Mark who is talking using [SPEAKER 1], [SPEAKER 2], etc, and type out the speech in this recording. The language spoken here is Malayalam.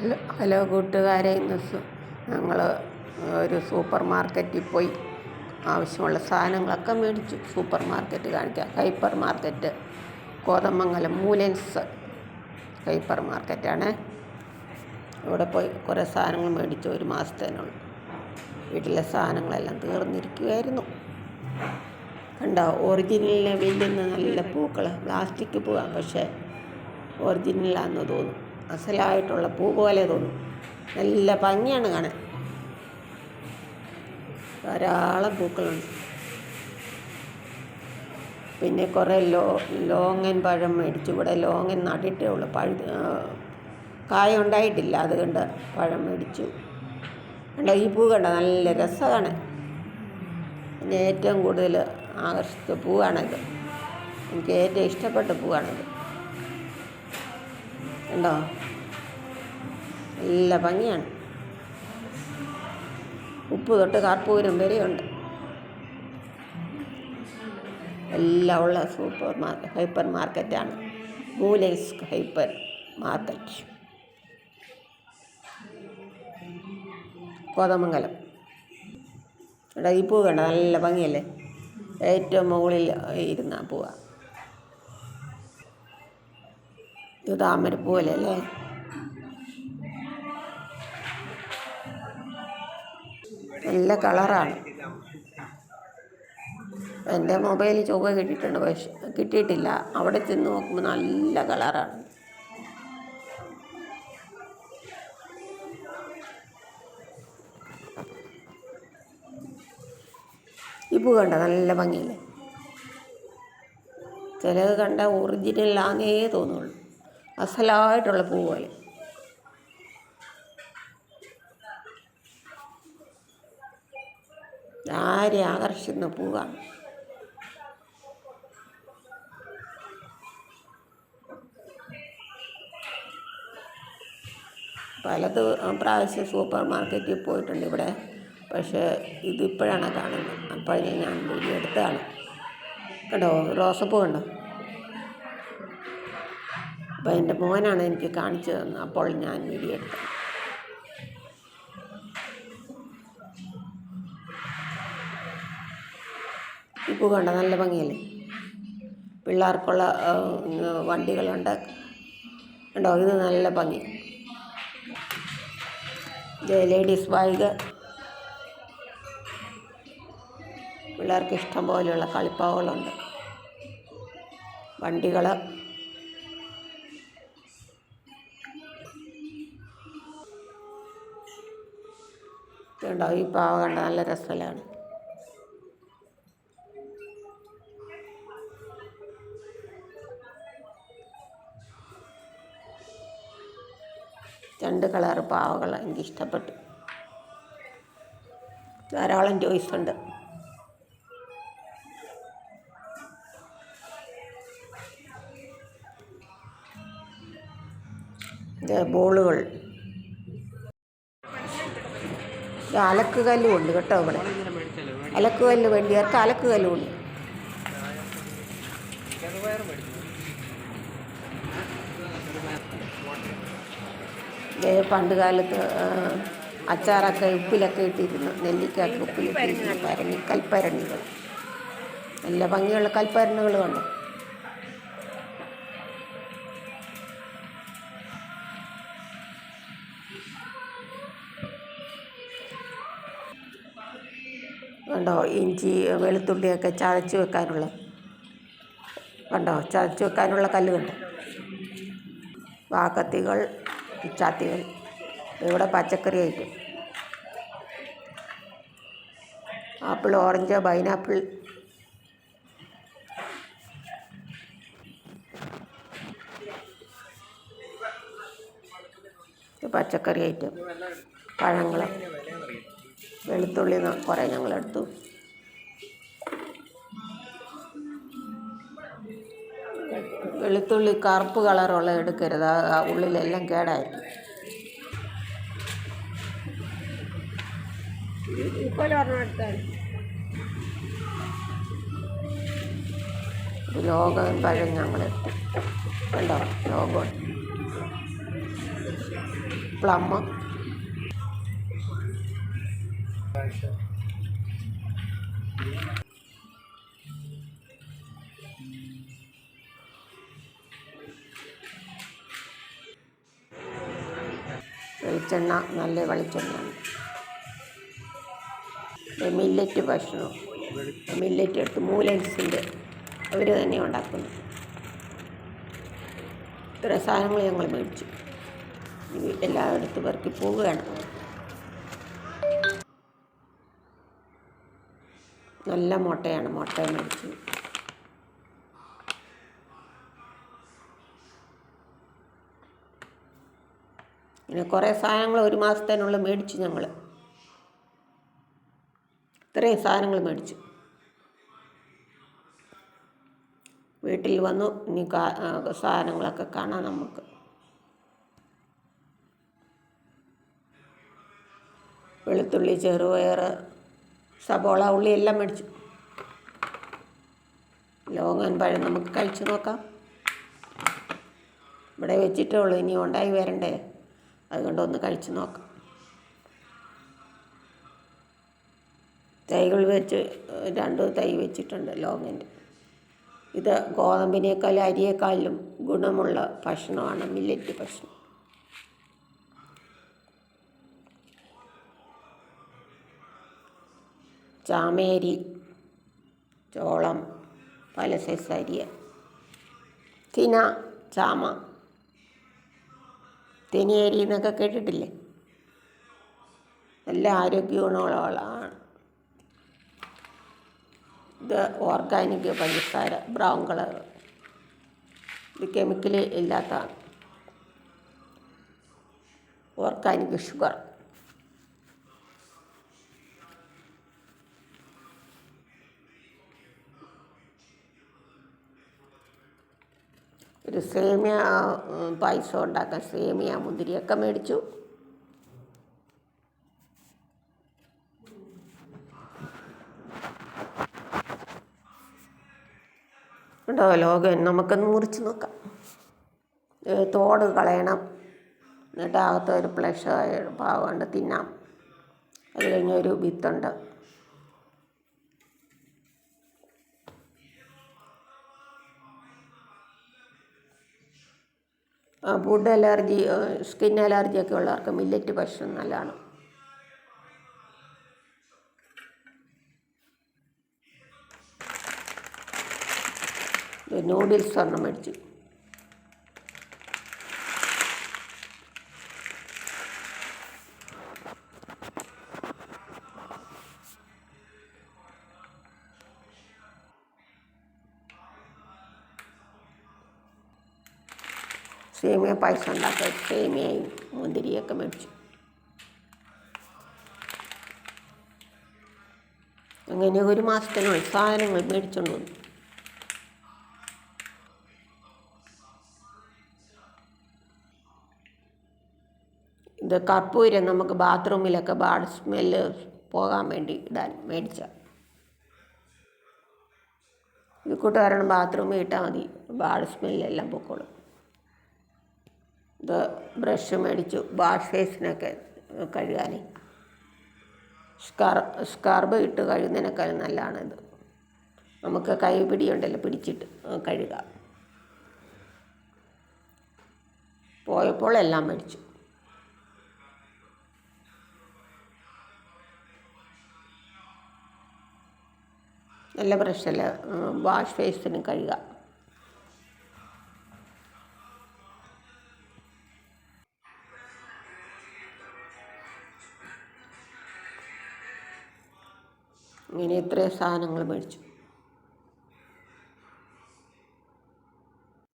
[SPEAKER 1] ഹലോ കൂട്ടുകാരെ ഇന്ന് ഞങ്ങൾ ഒരു സൂപ്പർ മാർക്കറ്റിൽ പോയി. ആവശ്യമുള്ള സാധനങ്ങളൊക്കെ മേടിച്ചു. സൂപ്പർ മാർക്കറ്റ് കാണിക്കാം. Hypermarket Kothamangalam Moolans hyper മാർക്കറ്റാണ് ഇവിടെ പോയി കുറേ സാധനങ്ങൾ മേടിച്ചു. ഒരു മാസത്തേനുള്ള വീട്ടിലെ സാധനങ്ങളെല്ലാം തീർന്നിരിക്കുകയായിരുന്നു കണ്ടോ? ഒറിജിനലിനെ വെല്ലുന്ന നല്ല പൂക്കൾ പ്ലാസ്റ്റിക് പൂവാണ് പക്ഷേ ഒറിജിനലാണെന്ന് തോന്നും അസലായിട്ടുള്ള പൂ പോലെ തോന്നും. നല്ല ഭംഗിയാണ് കാണാൻ. ധാരാളം പൂക്കളുണ്ട്. പിന്നെ കുറേ ലോ ലോങ്ങൻ പഴം മേടിച്ചു. ഇവിടെ ലോങ്ങൻ നട്ടിട്ടേ ഉള്ളൂ. പഴു കായ ഉണ്ടായിട്ടില്ല. അതുകൊണ്ട് പഴം മേടിച്ചു. കണ്ട? ഈ പൂ കണ്ട? നല്ല രസമാണ്. പിന്നെ ഏറ്റവും കൂടുതൽ ആകർഷിച്ച പൂവാണിത്. എനിക്ക് ഏറ്റവും ഇഷ്ടപ്പെട്ട പൂവാണിത്. കണ്ടോ? നല്ല ഭംഗിയാണ്. ഉപ്പ് തൊട്ട് കാർപ്പൂരം വരെയുണ്ട്. എല്ലാം ഉള്ള സൂപ്പർ മാർക്കറ്റ് ഹൈപ്പർ മാർക്കറ്റാണ്. Moolans hypermarket. കോതമംഗലം. ഇവിടെ ഈ പൂ കണ്ട? നല്ല ഭംഗിയല്ലേ? ഏറ്റവും മുകളിൽ ഇരുന്ന പൂവാ. ഇത് താമരപ്പൂ പോലെ അല്ലേ? നല്ല കളറാണ്. എന്റെ മൊബൈലിൽ ചുവ കിട്ടിയിട്ടുണ്ട് പക്ഷെ കിട്ടിയിട്ടില്ല. അവിടെ ചെന്ന് നോക്കുമ്പോൾ നല്ല കളറാണ്. ഈ പൂ കണ്ട നല്ല ഭംഗിയില്ലേ? ചിലത് കണ്ട ഒറിജിനലാന്നേ തോന്നുള്ളൂ. അസലായിട്ടുള്ള പൂ പോലെ. ആരെ ആകർഷിക്കുന്ന പൂവാണ് പലത് പ്രാവശ്യം സൂപ്പർ മാർക്കറ്റിൽ പോയിട്ടുണ്ട് ഇവിടെ. പക്ഷേ ഇതിപ്പോഴാണ് കാണുന്നത്. അപ്പോൾ ഞാൻ വീഡിയോ എടുത്തതാണ്. കേട്ടോ റോസപ്പൂ കണ്ടോ? അപ്പോൾ എന്റെ മോനാണ് എനിക്ക് കാണിച്ചു തന്നത് അപ്പോൾ ഞാൻ വീഡിയോ എടുത്തത്. ഈ കണ്ട നല്ല ഭംഗിയല്ലേ? പിള്ളേർക്കുള്ള വണ്ടികളുണ്ട്. ഉണ്ടോ ഇത് നല്ല ഭംഗി. ലേഡീസ് ബാഗ് പിള്ളേർക്ക് ഇഷ്ടം പോലെയുള്ള കളിപ്പാവകളുണ്ട്. വണ്ടികൾ ഇതുണ്ടോ? ഈ പാവ കണ്ട നല്ല രസമാണ് രണ്ട് കളർ പാവകൾ എനിക്ക് ഇഷ്ടപ്പെട്ടു. ധാരാളം ചോയ്സ് ഉണ്ട്. ഇത് ബോളുകൾ. അലക്ക് കല്ലും ഉണ്ട് കേട്ടോ ഇവിടെ. അലക്ക് കല്ല് വേണ്ടിയവർക്ക് അലക്ക് കല്ലും ഉണ്ട്. പണ്ട് കാലത്ത് അച്ചാറൊക്കെ ഉപ്പിലൊക്കെ ഇട്ടിരുന്നു. നെല്ലിക്കൊക്കെ ഉപ്പിലിട്ടിരുന്നു. പരണി കൽപ്പരണികൾ. നല്ല ഭംഗിയുള്ള കൽപ്പരണികൾ കണ്ടു? കണ്ടോ ഇഞ്ചി വെളുത്തുള്ളിയൊക്കെ ചതച്ച് വെക്കാനുള്ള കണ്ടോ ചതച്ച് വെക്കാനുള്ള കല്ല് വാക്കത്തികൾ പിച്ചാത്തികൾ ഇവിടെ പച്ചക്കറി ആയിട്ട് ആപ്പിൾ ഓറഞ്ച് പൈനാപ്പിൾ. പച്ചക്കറി ഐറ്റം. പഴങ്ങൾ വെളുത്തുള്ളി കുറേ ഞങ്ങളെടുത്തു വെളുത്തുള്ളി കറുപ്പ് കളറുള്ള എടുക്കരുത്. ആ ഉള്ളിലെല്ലാം കേടായിരിക്കും. ലോകം പഴം ഞങ്ങൾ കണ്ടോ? ലോകം. പ്ലം വെളിച്ചെണ്ണ നല്ല വെളിച്ചെണ്ണ. മില്ലറ്റ് ഭക്ഷണം മില്ലറ്റ് എടുത്ത് മൂലൻസിന്റെ അവർ തന്നെ ഉണ്ടാക്കുന്നു. ഇത്ര സാധനങ്ങൾ ഞങ്ങൾ മേടിച്ചു. എല്ലായിടത്തും പെറുക്കി പോവുകയാണ്. നല്ല മുട്ടയാണ് മുട്ട മേടിച്ചു. പിന്നെ കുറേ സാധനങ്ങൾ ഒരു മാസത്തേനുള്ളിൽ മേടിച്ചു ഞങ്ങൾ ഇത്രയും സാധനങ്ങൾ മേടിച്ചു. വീട്ടിൽ വന്നു ഇനി സാധനങ്ങളൊക്കെ കാണാം നമുക്ക്. വെളുത്തുള്ളി ചെറുപയർ സബോള ഉള്ളി എല്ലാം മേടിച്ചു. ലോങ്ങൻ പഴം നമുക്ക് കഴിച്ചു നോക്കാം. ഇവിടെ വെച്ചിട്ടേ ഉള്ളൂ ഇനി ഉണ്ടായി വരണ്ടേ. അതുകൊണ്ട് ഒന്ന് കഴിച്ചു നോക്കാം. തൈകൾ വെച്ച് രണ്ട് തൈ വെച്ചിട്ടുണ്ട് ലോങ്ങിന്റെ. ഇത് ഗോതമ്പിനേക്കാൾ അരിയേക്കാളിലും ഗുണമുള്ള ഭക്ഷണമാണ് മില്ലറ്റ് ഭക്ഷണം. ചാമേരി ചോളം പല സൈസ് അരി തിന ചാമ തിനിയരി എന്നൊക്കെ കേട്ടിട്ടില്ലേ? നല്ല ആരോഗ്യ ഗുണമുള്ളതാണ് ഇത് ഓർഗാനിക് പഞ്ചസാര ബ്രൗൺ കളർ. ഇത് കെമിക്കൽ ഇല്ലാത്തതാണ്. Organic sugar. ഒരു സേമിയ പായസം ഉണ്ടാക്കാൻ സേമിയ മുന്തിരിയൊക്കെ മേടിച്ചു. ഉണ്ടോ ലോകം? നമുക്കൊന്ന് മുറിച്ച് നോക്കാം. തോട് കളയണം. എന്നിട്ട് അകത്ത് ഒരു പ്ലഷ് ഭാഗമുണ്ട് തിന്നാം. അത് കഴിഞ്ഞൊരു വിത്തുണ്ട്. ഫുഡ് അലർജി സ്കിൻ അലർജി ഒക്കെ ഉള്ളവർക്ക് മില്ലറ്റ് ഭക്ഷണം നല്ലതാണ്. നൂഡിൽസ് ഒരെണ്ണം മേടിച്ചു. സേമിയ പായസം ഉണ്ടാക്കാൻ സേമിയയും മുന്തിരിയൊക്കെ മേടിച്ചു. അങ്ങനെ ഒരു മാസത്തിനുള്ള സാധനങ്ങൾ മേടിച്ചുകൊണ്ട് വന്നു. ഇത് കർപ്പൂരം നമുക്ക് ബാത്റൂമിലൊക്കെ ബാഡ് സ്മെല്ല് പോകാൻ വേണ്ടി ഇടാൻ മേടിച്ച. ഇത് കൂട്ടുകാരണം ബാത്റൂമിൽ ഇട്ടാൽ മതി. ബാഡ് സ്മെല്ലെല്ലാം പൊക്കോളും. ഇത് ബ്രഷ് മേടിച്ചു വാഷ് ഫേസിനൊക്കെ കഴുകാൻ. സ്കാർ സ്കാർബ് ഇട്ട് കഴുകുന്നതിനേക്കാൾ നല്ലതാണ് ഇത് നമുക്ക് കൈ പിടിയുണ്ടല്ലോ പിടിച്ചിട്ട് കഴുകാം. പോയപ്പോൾ എല്ലാം മേടിച്ചു. നല്ല ബ്രഷല്ല? വാഷ് ഫേസിന് കഴുകാം. ഇങ്ങനെ ഇത്രയും സാധനങ്ങൾ മേടിച്ചു.